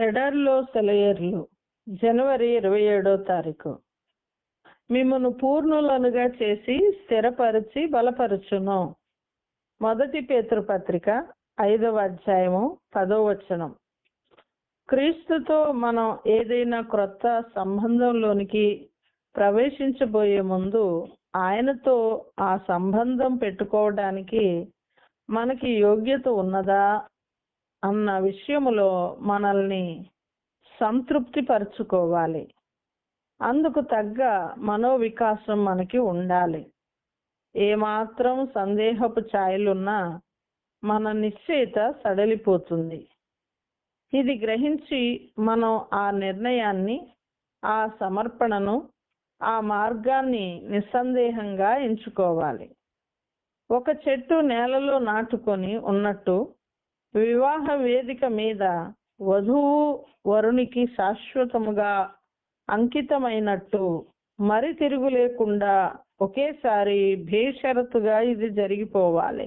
ఎడర్లో సెలయేర్లు జనవరి ఇరవై ఏడో తారీఖు. మిమ్మను పూర్ణులనుగా చేసి స్థిరపరిచి బలపరచును. మొదటి పేతృపత్రిక ఐదవ అధ్యాయము పదో వచనం. క్రీస్తుతో మనం ఏదైనా క్రొత్త సంబంధంలోనికి ప్రవేశించబోయే ముందు ఆయనతో ఆ సంబంధం పెట్టుకోవడానికి మనకి యోగ్యత ఉన్నదా? అన్న విషయములో మనల్ని సంతృప్తి పరుచుకోవాలి అందుకు తగ్గ మనోవికాసం మనకి ఉండాలి. ఏమాత్రం సందేహపు ఛాయలున్నా మన నిశ్చయిత సడలిపోతుంది. ఇది గ్రహించి మనం ఆ నిర్ణయాన్ని ఆ సమర్పణను ఆ మార్గాన్ని నిస్సందేహంగా ఎంచుకోవాలి. ఒక చెట్టు నేలలో నాటుకొని ఉన్నట్టు వివాహ వేదిక మీద వధువు వరునికి శాశ్వతముగా అంకితమైనట్టు మరి తిరుగు లేకుండా ఒకేసారి భేషరతుగా ఇది జరిగిపోవాలి.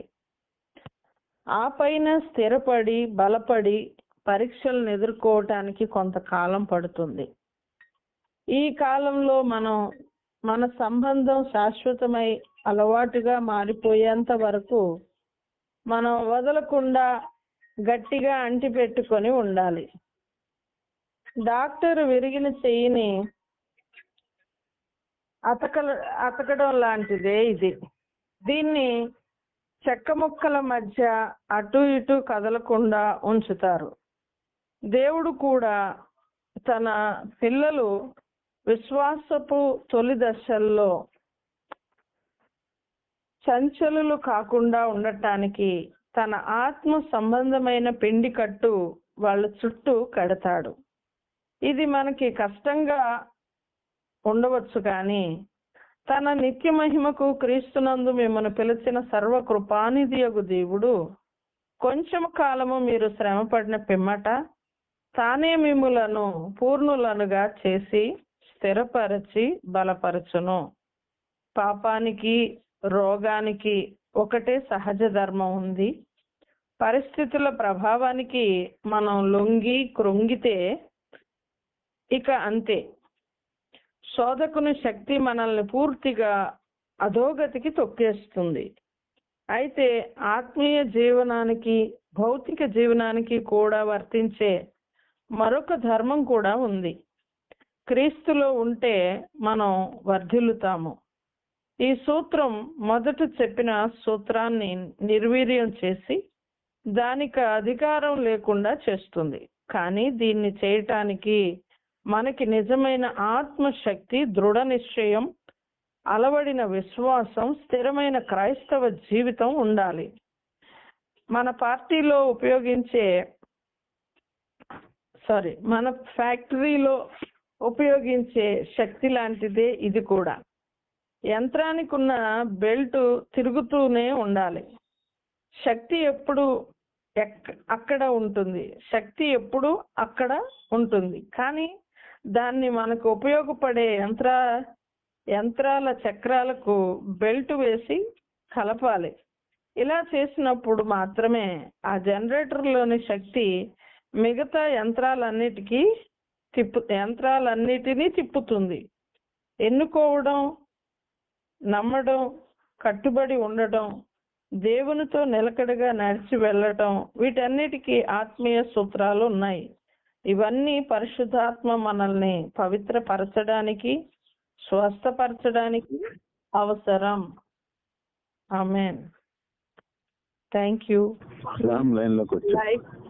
ఆ పైన స్థిరపడి బలపడి పరీక్షలను ఎదుర్కోవటానికి కొంతకాలం పడుతుంది. ఈ కాలంలో మనం మన సంబంధం శాశ్వతమై అలవాటుగా మారిపోయేంత వరకు మనం వదలకుండా గట్టిగా అంటిపెట్టుకొని ఉండాలి. డాక్టర్ విరిగిన చెయ్యిని అతకల అతకడం లాంటిదే ఇది. దీన్ని చెక్క ముక్కల మధ్య అటు ఇటు కదలకుండా ఉంచుతారు. దేవుడు కూడా తన పిల్లలు విశ్వాసపు తొలి దశల్లో చంచలులు కాకుండా ఉండటానికి తన ఆత్మ సంబంధమైన పిండి కట్టు వాళ్ళ చుట్టూ కడతాడు. ఇది మనకి కష్టంగా ఉండవచ్చు కానీ తన నిత్య మహిమకు క్రీస్తునందు మిమ్మల్ని పిలిచిన సర్వ కృపానిధియగు దేవుడు కొంచెం కాలము మీరు శ్రమపడిన పిమ్మట తానే మిమ్ములను పూర్ణులనుగా చేసి స్థిరపరచి బలపరచును. పాపానికి రోగానికి ఒకటే సహజ ధర్మం ఉంది. పరిస్థితుల ప్రభావానికి మనం లొంగి కృంగితే ఇక అంతే. శోధకుని శక్తి మనల్ని పూర్తిగా అధోగతికి తొక్కేస్తుంది. అయితే ఆత్మీయ జీవనానికి భౌతిక జీవనానికి కూడా వర్తించే మరొక ధర్మం కూడా ఉంది. క్రీస్తులో ఉంటే మనం వర్ధిల్లుతాము. ఈ సూత్రం మొదట చెప్పిన సూత్రాన్ని నిర్వీర్యం చేసి దానికి అధికారం లేకుండా చేస్తుంది. కానీ దీన్ని చేయటానికి మనకి నిజమైన ఆత్మశక్తి దృఢ నిశ్చయం అలవడిన విశ్వాసం స్థిరమైన క్రైస్తవ జీవితం ఉండాలి. మన పార్టీలో ఉపయోగించే సారీ మన ఫ్యాక్టరీలో ఉపయోగించే శక్తి లాంటిదే ఇది కూడా. యంత్రానికి ఉన్న బెల్ట్ తిరుగుతూనే ఉండాలి. శక్తి ఎప్పుడు ఎక్- అక్కడ ఉంటుంది. శక్తి ఎప్పుడు అక్కడ ఉంటుంది. కానీ దాన్ని మనకు ఉపయోగపడే యంత్ర యంత్రాల చక్రాలకు బెల్ట్ వేసి కలపాలి. ఇలా చేసినప్పుడు మాత్రమే ఆ జనరేటర్లోని శక్తి మిగతా యంత్రాలన్నిటికీ తిప్పు యంత్రాలన్నిటినీ తిప్పుతుంది. ఎన్నుకోవడం నమ్మడం కట్టుబడి ఉండటం దేవునితో నిలకడగా నడిచి వెళ్ళటం వీటన్నిటికీ ఆత్మీయ సూత్రాలు ఉన్నాయి. ఇవన్నీ పరిశుద్ధాత్మ మనల్ని పవిత్రపరచడానికి స్వస్థపరచడానికి అవసరం. ఆమెన్. Thank you Ram